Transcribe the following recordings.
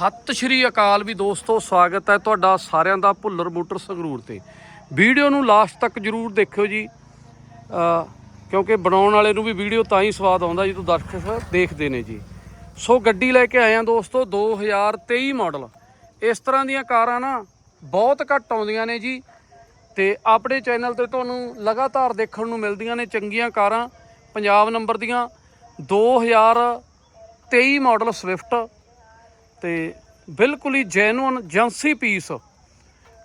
ਸਤਿ ਸ਼੍ਰੀ ਅਕਾਲ ਵੀ ਦੋਸਤੋ, ਸਵਾਗਤ ਹੈ ਤੁਹਾਡਾ ਸਾਰਿਆਂ ਦਾ ਭੁੱਲਰ ਮੋਟਰ ਸੰਗਰੂਰ ਤੇ। ਵੀਡੀਓ ਨੂੰ ਲਾਸਟ ਤੱਕ ਜਰੂਰ ਦੇਖਿਓ ਜੀ। ਕਿਉਂਕਿ ਬਣਾਉਣ ਵਾਲੇ ਨੂੰ ਵੀ ਵੀਡੀਓ ਤਾਂ ਹੀ ਸਵਾਦ ਆਉਂਦਾ ਜਦੋਂ ਦਰਸ਼ਕ ਦੇਖਦੇ ਨੇ ਜੀ। ਸੋ ਗੱਡੀ ਲੈ ਕੇ ਆਏ ਆ ਦੋਸਤੋ 2023 ਮਾਡਲ। ਇਸ ਤਰ੍ਹਾਂ ਦੀਆਂ ਕਾਰਾਂ ਨਾ ਬਹੁਤ ਘੱਟ ਆਉਂਦੀਆਂ ਨੇ ਜੀ। ਤੇ ਆਪਣੇ ਚੈਨਲ ਤੇ ਤੁਹਾਨੂੰ ਲਗਾਤਾਰ ਦੇਖਣ ਨੂੰ ਮਿਲਦੀਆਂ ਨੇ ਚੰਗੀਆਂ ਕਾਰਾਂ। ਪੰਜਾਬ ਨੰਬਰ ਦੀਆਂ 2023 ਮਾਡਲ ਸਵਿਫਟ। ਤੇ ਬਿਲਕੁਲ ਹੀ ਜੈਨੂਨ ਜੰਸੀ ਪੀਸ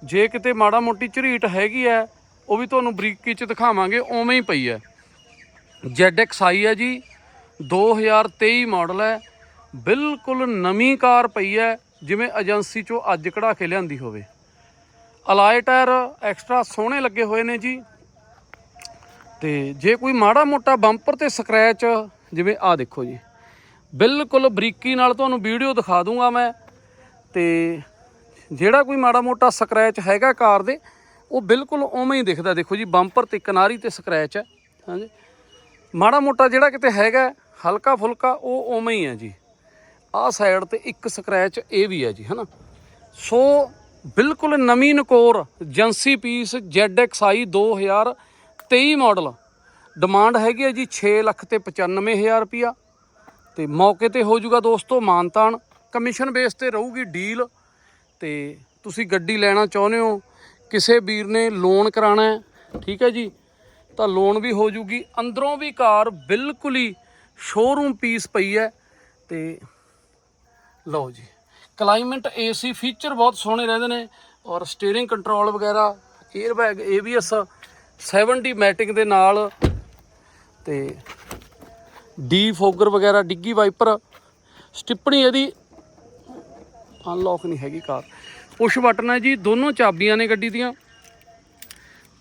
ਜੇ ਕਿਤੇ ਮਾੜਾ ਮੋਟੀ ਝਰੀਟ ਹੈਗੀ ਹੈ ਉਹ ਵੀ ਤੁਹਾਨੂੰ ਬਰੀਕੀ ਚ ਦਿਖਾਵਾਂਗੇ, ਉਵੇਂ ਹੀ ਪਈ ਹੈ ZXi ਹੈ ਜੀ 2023 ਮਾਡਲ ਹੈ ਬਿਲਕੁਲ ਨਵੀਂ ਕਾਰ ਪਈ ਹੈ ਜਿਵੇਂ ਏਜੰਸੀ ਚੋਂ ਅੱਜ ਕਢਾ ਕੇ ਲਿਆਂਦੀ ਹੋਵੇ। ਅਲਾਈ ਟਾਇਰ ਐਕਸਟਰਾ ਸੋਹਣੇ ਲੱਗੇ ਹੋਏ ਨੇ ਜੀ। ਤੇ ਜੇ ਕੋਈ ਮਾੜਾ ਮੋਟਾ ਬੰਪਰ ਤੇ ਸਕ੍ਰੈਚ ਜਿਵੇਂ ਆ ਦੇਖੋ ਜੀ। ਬਿਲਕੁਲ ਬਰੀਕੀ ਨਾਲ ਤੁਹਾਨੂੰ ਵੀਡੀਓ ਦਿਖਾ ਦੂੰਗਾ ਮੈਂ। ਤੇ ਜਿਹੜਾ ਕੋਈ ਮਾੜਾ ਮੋਟਾ ਸਕ੍ਰੈਚ ਹੈਗਾ ਕਾਰ ਦੇ, ਉਹ ਬਿਲਕੁਲ ਉਵੇਂ ਹੀ ਦਿਖਦਾ। ਦੇਖੋ ਜੀ ਬੰਪਰ ਤੇ ਕਿਨਾਰੀ ਤੇ ਸਕ੍ਰੈਚ ਹੈ। ਹਾਂਜੀ। ਮਾੜਾ ਮੋਟਾ ਜਿਹੜਾ ਕਿਤੇ ਹੈਗਾ, ਹਲਕਾ ਫੁਲਕਾ, ਉਹ ਉਵੇਂ ਹੀ ਹੈ ਜੀ। ਆਹ ਸਾਈਡ ਤੇ ਇੱਕ ਸਕ੍ਰੈਚ ਇਹ ਵੀ ਹੈ ਜੀ, ਹਨਾ। ਸੋ ਬਿਲਕੁਲ ਨਵੀਂ ਨਕੋਰ agency piece ZXi 2023 model demand ਹੈਗੀ ਹੈ ਜੀ 6 ਲੱਖ ਤੇ 95000 ਰੁਪਿਆ ਤੇ ਮੌਕੇ ਤੇ ਹੋ ਜਾਊਗਾ ਦੋਸਤੋ ਮਾਨਤਾਨ। ਕਮਿਸ਼ਨ ਬੇਸ ਤੇ ਰਹੂਗੀ ਡੀਲ ਤੇ ਤੁਸੀਂ ਗੱਡੀ ਲੈਣਾ ਚਾਹੁੰਦੇ ਹੋ, ਕਿਸੇ ਵੀਰ ਨੇ ਲੋਨ ਕਰਾਣਾ ਹੈ, ਠੀਕ ਹੈ ਜੀ? ਤਾਂ ਲੋਨ ਵੀ ਹੋ ਜੂਗੀ ਅੰਦਰੋਂ ਵੀ ਕਾਰ ਬਿਲਕੁਲ ਹੀ ਸ਼ੋਰੂਮ ਪੀਸ ਪਈ ਹੈ। ਤੇ ਲਓ ਜੀ ਕਲਾਈਮੇਟ ਏਸੀ ਫੀਚਰ ਬਹੁਤ ਸੋਹਣੇ ਰਹਿੰਦੇ ਨੇ ਔਰ ਸਟੀਅਰਿੰਗ ਕੰਟਰੋਲ ਵਗੈਰਾ 에ਅਰ ਬੈਗ ABS 70 ਮੈਟਿੰਗ ਦੇ ਨਾਲ। ਤੇ ਡੀ ਫੋਗਰ ਵਗੈਰਾ, ਡਿੱਗੀ ਵਾਈਪਰ, ਸਟਿੱਪਣੀ ਇਹਦੀ ਅਨਲੌਕ ਨਹੀਂ ਹੈਗੀ ਕਾਰ। ਪੁਸ਼ ਬਟਨ ਹੈ ਜੀ, ਦੋਨੋਂ ਚਾਬੀਆਂ ਨੇ ਗੱਡੀ ਦੀਆਂ।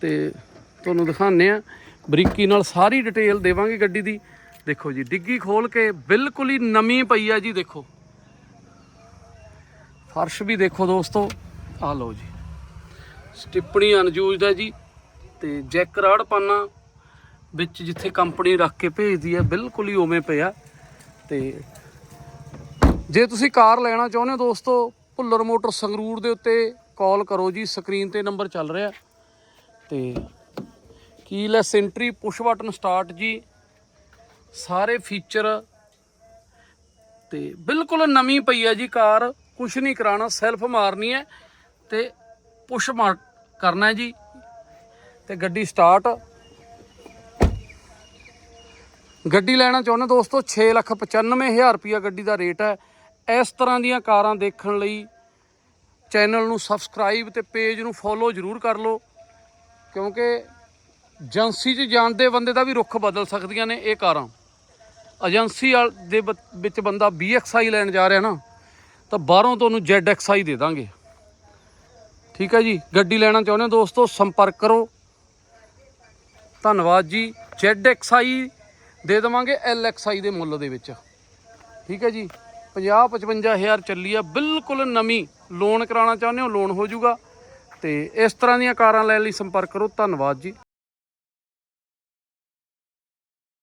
ਤੇ ਤੁਹਾਨੂੰ ਦਿਖਾਉਂਦੇ ਆ ਬਰੀਕੀ ਨਾਲ ਸਾਰੀ ਡਿਟੇਲ ਦੇਵਾਂਗੇ ਗੱਡੀ ਦੀ। ਦੇਖੋ ਜੀ, ਡਿੱਗੀ ਖੋਲ ਕੇ ਬਿਲਕੁਲ ਹੀ ਨਵੀਂ ਪਈ ਆ ਜੀ, ਦੇਖੋ। ਫਰਸ਼ ਵੀ ਦੇਖੋ ਦੋਸਤੋ ਆ ਲਓ ਜੀ। ਸਟਿੱਪਣੀ ਅਨਯੂਜ਼ਡ ਹੈ ਜੀ, ਤੇ ਜੈਕ ਰਾੜ ਪਾਨਾ ਵਿੱਚ ਜਿੱਥੇ ਕੰਪਨੀ ਰੱਖ ਕੇ ਭੇਜਦੀ ਹੈ ਬਿਲਕੁਲ ਹੀ ਉਵੇਂ ਪਿਆ। ਤੇ ਜੇ ਤੁਸੀਂ ਕਾਰ ਲੈਣਾ ਚਾਹੁੰਦੇ ਹੋ ਦੋਸਤੋ, ਭੁੱਲਰ ਮੋਟਰ ਸੰਗਰੂਰ ਦੇ ਉੱਤੇ ਕਾਲ ਕਰੋ ਜੀ, ਸਕਰੀਨ ਤੇ ਨੰਬਰ ਚੱਲ ਰਿਹਾ। ਤੇ keyless entry push button start ਜੀ, ਸਾਰੇ ਫੀਚਰ ਤੇ ਬਿਲਕੁਲ ਨਵੀਂ ਪਈ ਹੈ ਜੀ ਕਾਰ, ਕੁਛ ਨਹੀਂ ਕਰਾਣਾ ਸੈਲਫ ਮਾਰਨੀ ਹੈ। ਤੇ ਪੁਸ਼ ਮਾਰ ਕਰਨਾ ਹੈ ਜੀ। ਤੇ ਗੱਡੀ ਸਟਾਰਟ ਗੱਡੀ ਲੈਣਾ ਚਾਹੁੰਦੇ ਦੋਸਤੋ 695000 ਰੁਪਿਆ ਗੱਡੀ ਦਾ ਰੇਟ ਹੈ। ਇਸ ਤਰ੍ਹਾਂ ਦੀਆਂ ਕਾਰਾਂ ਦੇਖਣ ਲਈ ਚੈਨਲ ਨੂੰ ਸਬਸਕ੍ਰਾਈਬ ਤੇ ਪੇਜ ਨੂੰ ਫੋਲੋ ਜ਼ਰੂਰ ਕਰ ਲਓ, ਕਿਉਂਕਿ ਏਜੰਸੀ 'ਚ ਜਾਣਦੇ ਬੰਦੇ ਦਾ ਵੀ ਰੁੱਖ ਬਦਲ ਸਕਦੀਆਂ ਨੇ ਇਹ ਕਾਰਾਂ। ਏਜੰਸੀ ਵਾਲ ਦੇ ਬ- ਵਿੱਚ ਬੰਦਾ BXI ਲੈਣ ਜਾ ਰਿਹਾ ਨਾ, ਤਾਂ ਬਾਹਰੋਂ ਤੁਹਾਨੂੰ ZXI ਦੇ ਦਾਂਗੇ। ਠੀਕ ਹੈ ਜੀ, ਗੱਡੀ ਲੈਣਾ ਚਾਹੁੰਦੇ ਹੋ ਦੋਸਤੋ, ਸੰਪਰਕ ਕਰੋ। ਧੰਨਵਾਦ ਜੀ ZXI ਦੇ ਦੇਵਾਂਗੇ LXI ਦੇ ਮੁੱਲ ਦੇ ਵਿੱਚ। ਠੀਕ ਹੈ ਜੀ? 50 55000 ਚੱਲੀ ਆ, ਬਿਲਕੁਲ ਨਵੀਂ ਲੋਨ ਕਰਾਉਣਾ ਚਾਹੁੰਦੇ ਹੋ ਲੋਨ ਹੋ ਜਾਊਗਾ। ਤੇ ਇਸ ਤਰ੍ਹਾਂ ਦੀਆਂ ਕਾਰਾਂ ਲੈਣ ਲਈ ਸੰਪਰਕ ਕਰੋ। ਧੰਨਵਾਦ ਜੀ।